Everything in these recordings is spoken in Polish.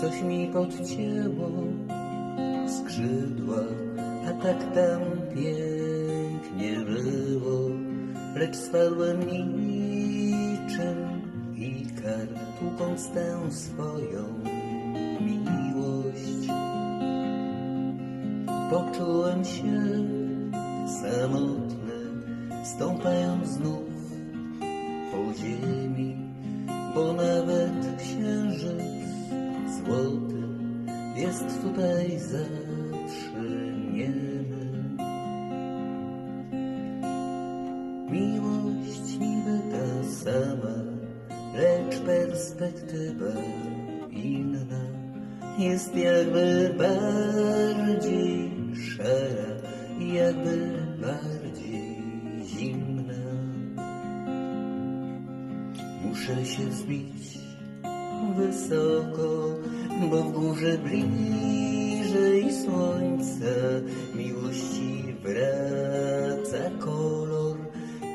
Coś mi podcięło skrzydła, a tak tam pięknie było, lecz spadłem niczym ikar, tłukąc tę swoją miłość. Poczułem się samotny, stąpając znów po ziemi, bo nawet złoty jest tutaj zatrzymiony. Miłość niby ta sama, lecz perspektywa inna jest jakby bardziej szara, jakby bardziej zimna. Muszę się zbić wysoko, bo w górze bliżej słońca miłości wraca kolor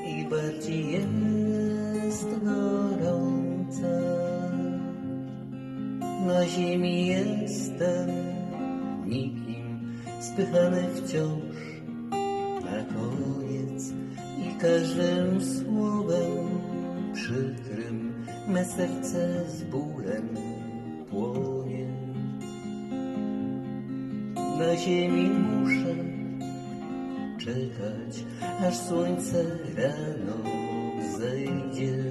i bardziej jest gorąca. Na ziemi jestem nikim, spychany wciąż na koniec i każdym słowem me serce z bólem płonie. Na ziemi muszę czekać, aż słońce rano zejdzie.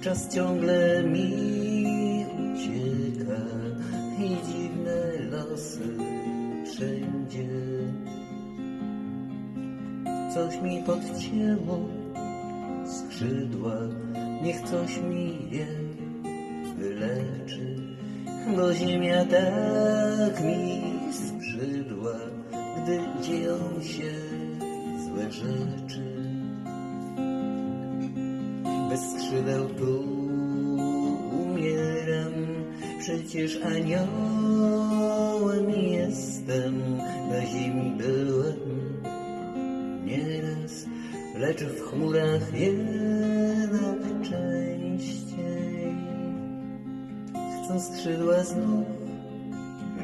Czas ciągle mi ucieka i dziwne losy wszędzie. Coś mi podcięło skrzydła, niech coś mi je wyleczy, bo ziemia tak mi skrzydła, gdy dzieją się złe rzeczy. Bez skrzydeł tu umieram, przecież aniołem jestem, na ziemi byłem nieraz, lecz w chmurach jednak Skrzydła znów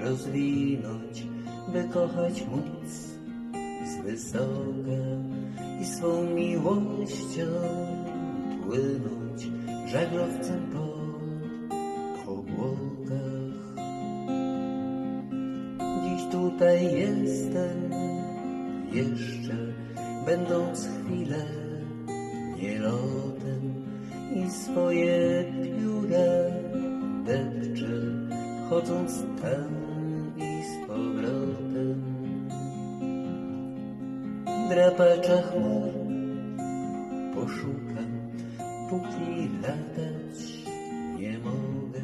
rozwinąć, by kochać móc z wysoka i swą miłością płynąć żaglowcem po obłokach. Dziś tutaj jestem jeszcze, będąc chwilę nielotem i swoje pióra chodząc tam i z powrotem. Drapacza chmur poszukam, póki latać nie mogę,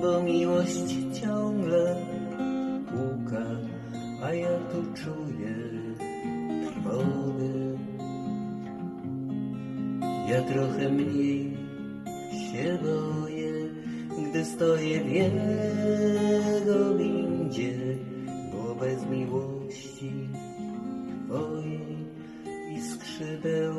bo miłość ciągle puka, a ja tu czuję trwogę. Ja trochę mniej się boję, gdy stoję w jego windzie, bo bez miłości twojej i skrzydeł